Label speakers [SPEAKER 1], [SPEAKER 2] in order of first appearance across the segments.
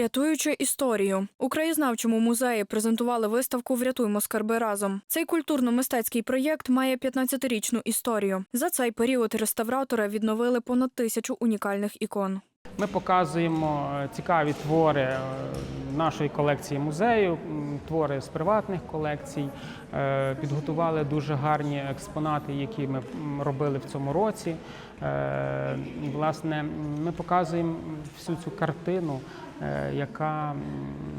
[SPEAKER 1] Рятуючи історію у краєзнавчому музеї презентували виставку Врятуймо скарби разом. Цей культурно-мистецький проєкт має 15-річну історію. За цей період реставратори відновили понад тисячу унікальних ікон.
[SPEAKER 2] Ми показуємо е, цікаві твори е, нашої колекції музею, твори з приватних колекцій. Е, Підготували дуже гарні експонати, які ми робили в цьому році. Е, Власне, ми показуємо всю цю картину, е, яка,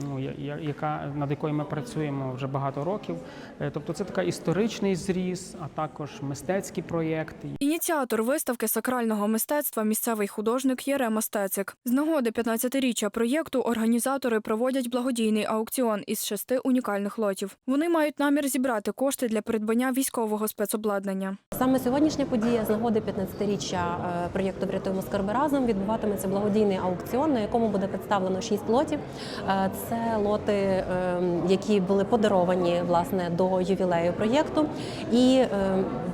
[SPEAKER 2] ну, яка, над якою ми працюємо вже багато років. Е, Тобто це така історичний зріз, а також мистецький проєкт.
[SPEAKER 1] Ініціатор виставки сакрального мистецтва місцевий художник Єрема Стецик. З нагоди 15-річчя проєкту організатори проводять благодійний аукціон із шести унікальних лотів. Вони мають намір зібрати кошти для придбання військового спецобладнання.
[SPEAKER 3] Саме сьогоднішня подія з нагоди 15-річчя е, проєкту Врятуємо скарби разом відбуватиметься благодійний аукціон, на якому буде представлено 6 лотів. Е, Це лоти, е, які були подаровані власне до ювілею проєкту. І е,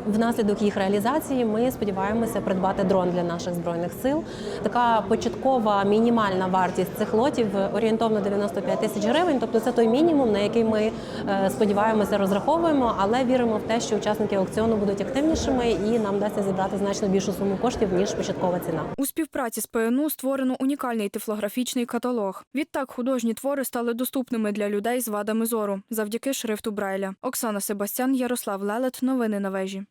[SPEAKER 3] внаслідок їх реалізації ми сподіваємося придбати дрон для наших збройних сил. Така початкова мінімальна вартість цих лотів орієнтовно 95 тисяч гривень. Тобто це той мінімум, на який ми е, сподіваємося, розраховуємо, але віримо в те, що учасники аукціону будуть активнішими і нам вдасться зібрати значно більшу суму коштів ніж початкова ціна.
[SPEAKER 1] У співпраці з ПНУ створено унікальний тифлографічний каталог. Відтак художні твори стали доступними для людей з вадами зору завдяки шрифту Брайля. Оксана Себастян, Ярослав Лелет. Новини на вежі.